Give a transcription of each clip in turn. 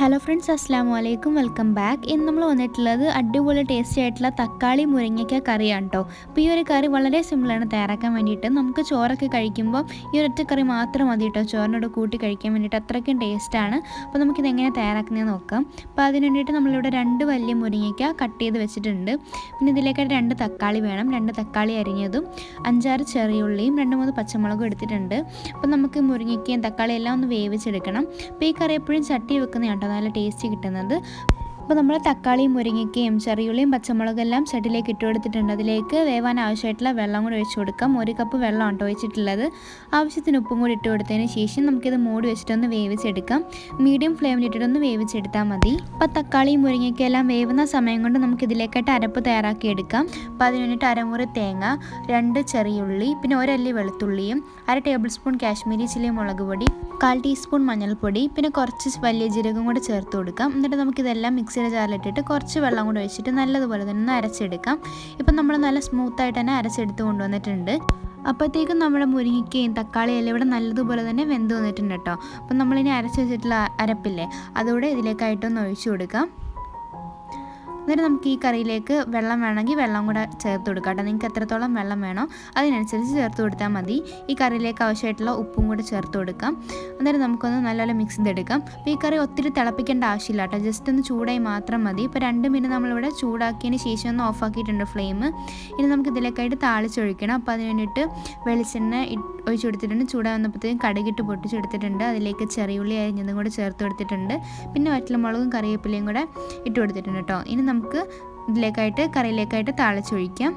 Hello friends അസ്സാം വലൈക്കും welcome back ഇന്ന് നമ്മൾ വന്നിട്ടുള്ളത് അടിപൊളി ടേസ്റ്റി ആയിട്ടുള്ള തക്കാളി മുരിങ്ങയ്ക്ക കറിയാണ് കേട്ടോ അപ്പോൾ ഈ ഒരു കറി വളരെ സിമ്പിളാണ് തയ്യാറാക്കാൻ വേണ്ടിയിട്ട് നമുക്ക് ചോറൊക്കെ കഴിക്കുമ്പോൾ ഈ ഒരൊറ്റ കറി മാത്രം മതി കേട്ടോ ചോറിനോട് കൂട്ടി കഴിക്കാൻ വേണ്ടിയിട്ട് അത്രയ്ക്കും ടേസ്റ്റാണ് അപ്പോൾ നമുക്കിത് എങ്ങനെ തയ്യാറാക്കുന്നതെന്ന് നോക്കാം. അപ്പോൾ അതിന് വേണ്ടിയിട്ട് നമ്മളിവിടെ രണ്ട് വലിയ മുരിങ്ങയ്ക്ക കട്ട് ചെയ്ത് വെച്ചിട്ടുണ്ട്. പിന്നെ ഇതിലേക്കായിട്ട് രണ്ട് തക്കാളി വേണം. രണ്ട് തക്കാളി അരിഞ്ഞതും അഞ്ചാറ് ചെറിയുള്ളിയും രണ്ട് മൂന്ന് പച്ചമുളകും എടുത്തിട്ടുണ്ട്. അപ്പോൾ നമുക്ക് മുരിങ്ങയ്ക്കയും തക്കാളി എല്ലാം ഒന്ന് വേവിച്ചെടുക്കണം. അപ്പോൾ ഈ കറി എപ്പോഴും ചട്ടി വെക്കുന്ന കേട്ടോ നല്ല ടേസ്റ്റ് കിട്ടുന്നത്. അപ്പോൾ നമ്മൾ തക്കാളിയും മുരിങ്ങയ്ക്കയും ചെറിയുള്ളിയും പച്ചമുളകും എല്ലാം ചട്ടിലേക്ക് ഇട്ട് കൊടുത്തിട്ടുണ്ട്. അതിലേക്ക് വേവാൻ ആവശ്യമായിട്ടുള്ള വെള്ളം കൂടി ഒഴിച്ചു കൊടുക്കാം. ഒരു കപ്പ് വെള്ളം ഉണ്ടോ ഒഴിച്ചിട്ടുള്ളത്. ആവശ്യത്തിന് ഉപ്പും കൂടി ഇട്ട് കൊടുത്തതിന് ശേഷം നമുക്കിത് മൂടി വെച്ചിട്ടൊന്ന് വേവിച്ചെടുക്കാം. മീഡിയം ഫ്ലെയിമിൽ ഇട്ടിട്ടൊന്ന് വേവിച്ചെടുത്താൽ മതി. അപ്പോൾ തക്കാളിയും മുരിങ്ങയ്ക്കും എല്ലാം വേവുന്ന സമയം കൊണ്ട് നമുക്ക് ഇതിലേക്കായിട്ട് അരപ്പ് തയ്യാറാക്കി എടുക്കാം. അപ്പോൾ അതിന് വേണ്ടിയിട്ട് അരമുറി തേങ്ങ രണ്ട് ചെറിയുള്ളി പിന്നെ ഒരല്ലി വെളുത്തുള്ളിയും അര ടേബിൾ സ്പൂൺ കാശ്മീരി ചില്ലി മുളക് പൊടി കാൽ ടീസ്പൂൺ മഞ്ഞൾപ്പൊടി പിന്നെ കുറച്ച് വലിയ ജീരകം കൂടി ചേർത്ത് കൊടുക്കാം. എന്നിട്ട് നമുക്കിതെല്ലാം മിക്സിയുടെ ജാറിലിട്ടിട്ട് കുറച്ച് വെള്ളം കൂടി ഒഴിച്ചിട്ട് നല്ലതുപോലെ തന്നെ ഒന്ന് അരച്ചെടുക്കാം. ഇപ്പം നമ്മൾ നല്ല സ്മൂത്തായിട്ട് തന്നെ അരച്ചെടുത്ത് കൊണ്ടുവന്നിട്ടുണ്ട്. അപ്പോഴത്തേക്കും നമ്മുടെ മുരിങ്ങയ്ക്കയും തക്കാളി എല്ലാം ഇവിടെ നല്ലതുപോലെ തന്നെ വെന്ത് വന്നിട്ടുണ്ട് കേട്ടോ. അപ്പം നമ്മളിനി അരച്ച് വെച്ചിട്ടുള്ള അരപ്പില്ലേ അതുകൂടെ ഇതിലേക്കായിട്ടൊന്ന് ഒഴിച്ചു കൊടുക്കാം. എന്നിട്ട് നമുക്ക് ഈ കറിയിലേക്ക് വെള്ളം വേണമെങ്കിൽ വെള്ളം കൂടെ ചേർത്ത് കൊടുക്കാം കേട്ടോ. നിങ്ങൾക്ക് എത്രത്തോളം വെള്ളം വേണോ അതിനനുസരിച്ച് ചേർത്ത് കൊടുത്താൽ മതി. ഈ കറിയിലേക്ക് ആവശ്യമായിട്ടുള്ള ഉപ്പും കൂടെ ചേർത്ത് കൊടുക്കാം. എന്നിട്ട് നമുക്കൊന്ന് നല്ലപോലെ മിക്സ് ചെയ്തെടുക്കാം. അപ്പോൾ ഈ കറി ഒത്തിരി തിളപ്പിക്കേണ്ട ആവശ്യമില്ല കേട്ടോ. ജസ്റ്റ് ഒന്ന് ചൂടായി മാത്രം മതി. ഇപ്പോൾ രണ്ട് മിനിറ്റ് നമ്മളിവിടെ ചൂടാക്കിയതിന് ശേഷം ഒന്ന് ഓഫാക്കിയിട്ടുണ്ട് ഫ്ലെയിം ഇനി നമുക്ക് ഇതിലേക്കായിട്ട് താളിച്ചൊഴിക്കണം. അപ്പോൾ അതിന് വേണ്ടിയിട്ട് വെളിച്ചെണ്ണ ഒഴിച്ചു കൊടുത്തിട്ടുണ്ട്. ചൂടാ വന്നപ്പോഴത്തേക്കും കടുകിട്ട് പൊട്ടിച്ചെടുത്തിട്ടുണ്ട്. അതിലേക്ക് ചെറിയുള്ളി അരിഞ്ഞതും കൂടെ ചേർത്ത് കൊടുത്തിട്ടുണ്ട്. പിന്നെ വറ്റൽമുളകും കറിവേപ്പിലയും കൂടെ ഇട്ട് കൊടുത്തിട്ടുണ്ട് കേട്ടോ. ഇനി നമുക്ക് ഇതിലേക്കായിട്ട് കറിയിലേക്കായിട്ട് താളിച്ചൊഴിക്കാം.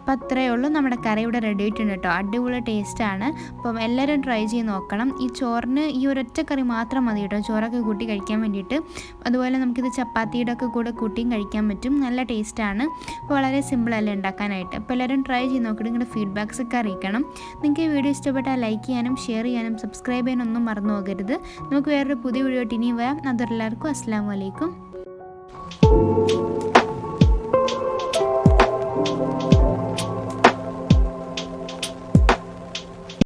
അപ്പോൾ അത്രയേ ഉള്ളൂ. നമ്മുടെ കറി ഇവിടെ റെഡി ആയിട്ടുണ്ട് കേട്ടോ. അടിപൊളി ടേസ്റ്റാണ് അപ്പം എല്ലാവരും ട്രൈ ചെയ്ത് നോക്കണം. ഈ ചോറിന് ഈ ഒരൊറ്റ കറി മാത്രം മതി കേട്ടോ. ചോറൊക്കെ കൂട്ടി കഴിക്കാൻ വേണ്ടിയിട്ട്. അതുപോലെ നമുക്കിത് ചപ്പാത്തിയുടെ ഒക്കെ കൂടെ കൂട്ടിയും കഴിക്കാൻ പറ്റും. നല്ല ടേസ്റ്റാണ് അപ്പോൾ വളരെ സിമ്പിളല്ലേ ഉണ്ടാക്കാനായിട്ട്. അപ്പോൾ എല്ലാവരും ട്രൈ ചെയ്ത് നോക്കിയിട്ട് നിങ്ങളുടെ ഫീഡ്ബാക്സ് ഒക്കെ അറിയിക്കണം. നിങ്ങൾക്ക് ഈ വീഡിയോ ഇഷ്ടപ്പെട്ടാൽ ലൈക്ക് ചെയ്യാനും ഷെയർ ചെയ്യാനും സബ്സ്ക്രൈബ് ചെയ്യാനൊന്നും മറന്നു പോകരുത്. നമുക്ക് വേറൊരു പുതിയ വീഡിയോ ആയിട്ട് ഇനിയും വരാം. അതെല്ലാവർക്കും അസ്സാം വലൈക്കും thank you